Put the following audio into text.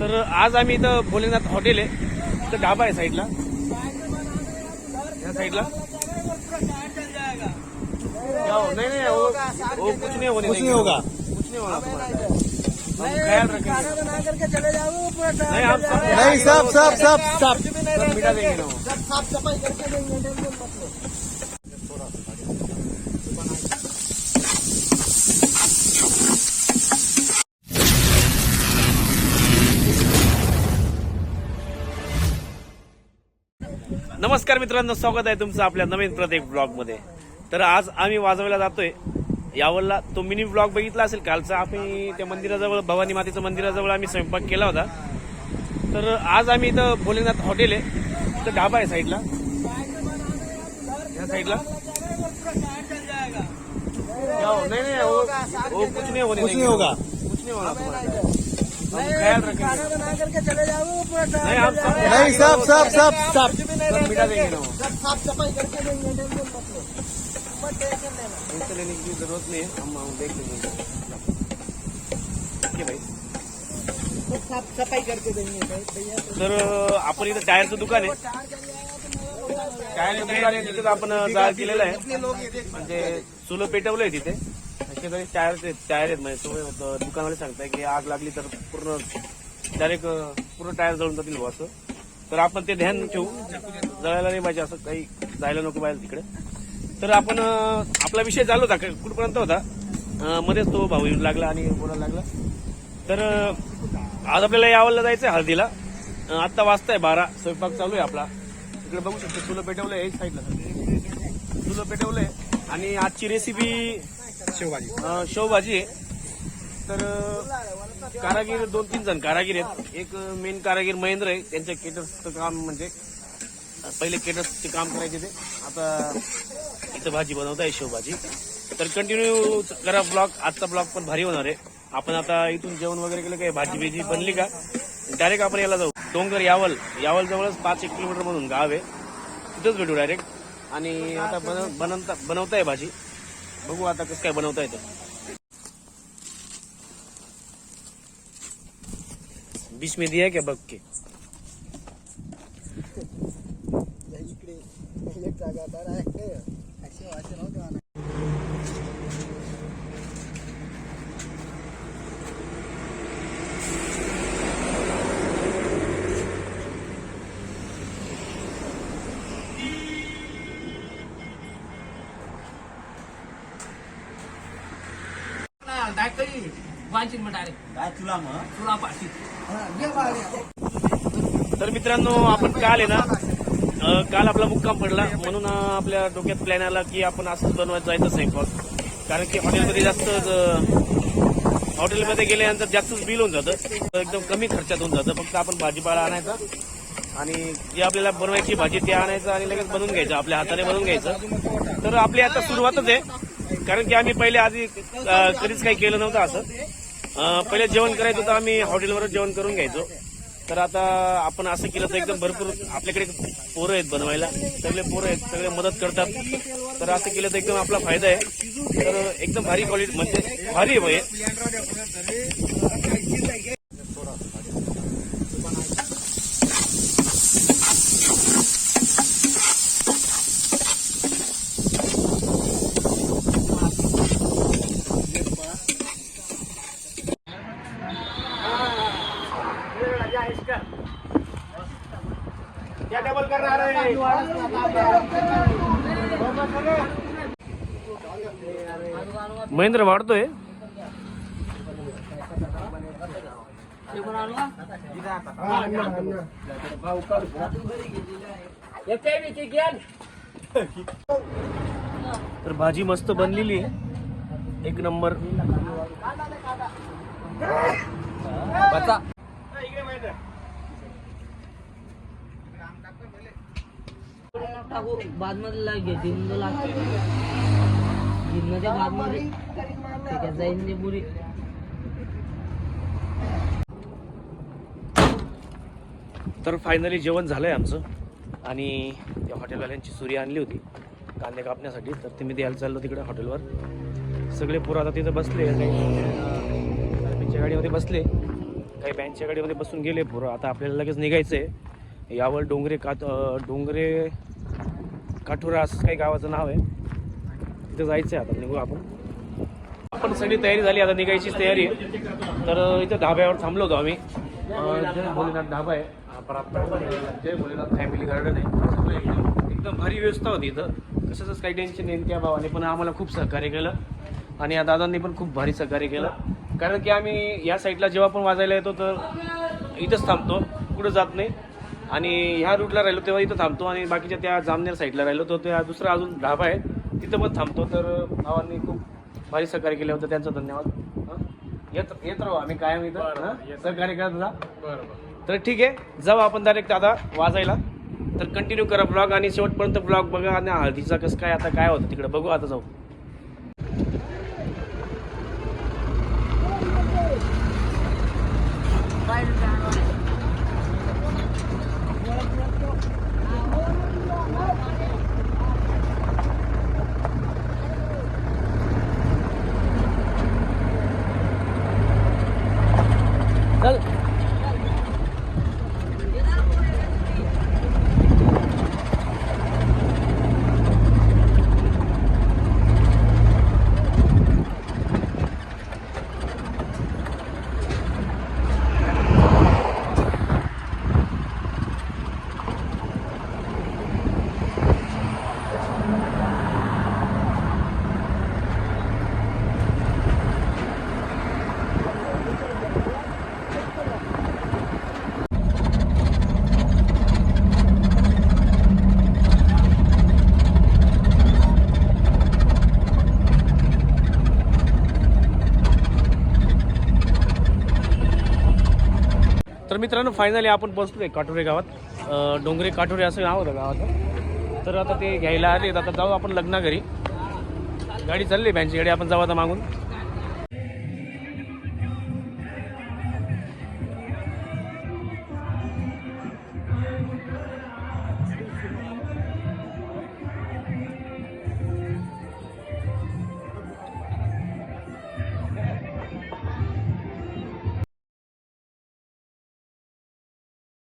तर आज आम्ही इथं भोलेनाथ हॉटेल आहे इथं ढाबा आहे साईडला या साईडला क्या हो? नहीं नहीं वो, वो कुछ नहीं होने कुछ नहीं देंगे। होगा। कुछ नहीं होगा तुम्हारा हम ख्याल रखेंगे खाना बना करके चले जाओ पूरा नहीं हम सब नहीं सब सब सब सब सब मिटा देंगे ना वो। सब साफ सफाई करके देंगे नमस्कार मित्रांनो स्वागत आहे तुमचं आपल्या नवीन प्रत्येक ब्लॉगमध्ये तर आज आम्ही वाजवायला जातोय यावरला तो मिनी ब्लॉग बघितला असेल कालचा आम्ही त्या मंदिराजवळ भवानी मातेच्या मंदिराजवळ आम्ही स्वयंपाक केला होता तर आज आम्ही इथं भोलेनाथ हॉटेल आहे इथं ढाबा आहे साईडला या साईडला हो? नहीं नहीं कुछ नहीं। नहीं होगा। कुछ नहीं होगा नहीं सब नहीं सब सब सब सब सब मिटा देंगे ना। सब साफ सफाई करके देंगे टेंशन लेना की जरूरत नहीं है हम देख लेंगे। भाई। साफ सफाई करके देंगे तर आपण इथं टायरचं दुकान आहे टायरचं दुकान आहे तिथं आपण जाळ केलेलं आहे म्हणजे चुलं पेटवलंय तिथे शेजारी टायरचे टायर आहेत. म्हणजे तो अं, दुकानवाले सांगताय की आग लागली तर पूर्ण डायरेक्ट पूर्ण टायर जळून जातील बुवा असं. तर आपण ते ध्यान ठेवू. जळायला नाही पाहिजे असं काही जायला नको पाहिजे तिकडे. तर आपण आपला विषय चालू होता. कुठपर्यंत होता? मध्येच तो भाऊ येऊन लागला आणि बोलायला लागला. तर आज आपल्याला यावरला आहे हळदीला. आत्ता वाजताय बारा. स्वयंपाक चालू आहे आपला. इकडे बघू शकतो चुलं पेटवलंय साईडला चुलं पेटवलंय. आणि आजची रेसिपी शेवभाजी. शेवभाजी आहे. तर अं, कारागीर दोन तीन जण कारागीर आहेत. एक मेन कारागीर महेंद्र आहे. त्यांच्या केटर्सचं काम म्हणजे अं, पहिले केटर्सचे काम करायचे ते. आता इथं भाजी बनवत आहे शेवभाजी. तर कंटिन्यू करा ब्लॉग आजचा ब्लॉग पण भारी होणार आहे. आपण आता इथून जेवण वगैरे केलं काय भाजी बिजी बनली का? डायरेक्ट आपण याला जाऊ. डोंगर यावल. यावल जवळच पाच एक किलोमीटर मधून गाव आहे. तिथंच भेटू डायरेक्ट आणि आता बनव- बनवता बनवताय भाजी. बघू आता कसं काय बनवता येतं. बीच में दिया क्या बघ के? इकडे तुला तर मित्रांनो आपण काल आहे ना अं, काल आपला मुक्काम पडला. म्हणून अं, आपल्या डोक्यात प्लॅन आला की आपण असंच बनवायचं जायचं स्वयंपाक. कारण की हॉटेलमध्ये जास्त हॉटेलमध्ये गेल्यानंतर जास्तच बिल होऊन जातं. एकदम कमी खर्चात होऊन जातं. फक्त आपण भाजीपाला आणायचा आणि जे आपल्याला बनवायची भाजी ते आणायचं आणि लगेच बनवून घ्यायचं. आपल्या हाताने बनवून घ्यायचं. तर आपली आता सुरुवातच आहे. कारण की आम्ही पहिले आधी अं, कधीच काही केलं नव्हतं असं. पहिले जेवण करायचं होतं आम्ही हॉटेलवरच जेवण करून घ्यायचो. तर आता आपण असं केलं तर एकदम भरपूर आपल्याकडे पोरं आहेत बनवायला. सगळे पोरं आहेत सगळे मदत करतात. तर असं केलं तर एकदम आपला फायदा आहे. तर एकदम भारी क्वालिटी म्हणजे भारी आहे भाई क्या डबल कर रहा है महेंद्र वाढतोय. तर भाजी मस्त बनलेली आहे. एक नंबर. टाकू. बादमध्ये लागे जिंद लागते. बादमध्ये. जाईन ते पुरी. तर फायनली जेवण झालंय आमचं. आणि त्या हॉटेलवाल्यांची सुरी आणली होती कांदे कापण्यासाठी. तर ते मी द्यायला चाललो तिकडे हॉटेलवर सगळे पोरं आता तिथं बसले. काही गाडीमध्ये बसले. काही बँकच्या गाडीमध्ये बसून गेले पोरं. आता आपल्याला लगेच निघायचं आहे यावर डोंगरे कात डोंगरे काठोरा असं काही गावाचं नाव आहे. तिथं जायचं आहे आता निघू आपण. आपण सगळी तयारी झाली आता निघायचीच तयारी आहे. तर इथं धाब्यावर थांबलो होतो आम्ही. जय भोलेनाथ धाबा आहे. हा जय भोलेनाथ फॅमिली गार्डन आहे. एकदम एकदम भारी व्यवस्था होती इथं. कशाचंच काही टेन्शन नाही त्या भावाने पण आम्हाला खूप सहकार्य केलं. आणि या दादांनी पण खूप भारी सहकार्य केलं. कारण की आम्ही या साईडला जेव्हा पण वाजायला येतो तर इथंच थांबतो. कुठं जात नाही. आणि ह्या रूटला राहिलो तेव्हा इथं थांबतो आणि बाकीच्या त्या जामनेर साईडला राहिलो तर त्या दुसरा अजून ढाबा आहे. तिथं पण थांबतो. तर भावांनी खूप भारी सहकार्य केलं होतं. त्यांचं धन्यवाद. हं? येत येत राहू आम्ही कायम इथं? सहकार्य करत राहा. तर ठीक आहे. जाऊ आपण डायरेक्ट आता वाजायला. तर कंटिन्यू करा ब्लॉग आणि शेवटपर्यंत ब्लॉग बघा आणि हळदीचा कसं काय आता काय होतं तिकडे. बघू आता जाऊ. चल one. मित्रांनो फायनली आपण पोहोचलोय काटोरे गावात. डोंगरे काटोरे असं नाव होतं गावाचं. तर आता ते घ्यायला आले. आता जाऊ आपण लग्ना घरी गाडी चालली बँची गाडी आपण जाऊ आता मागून.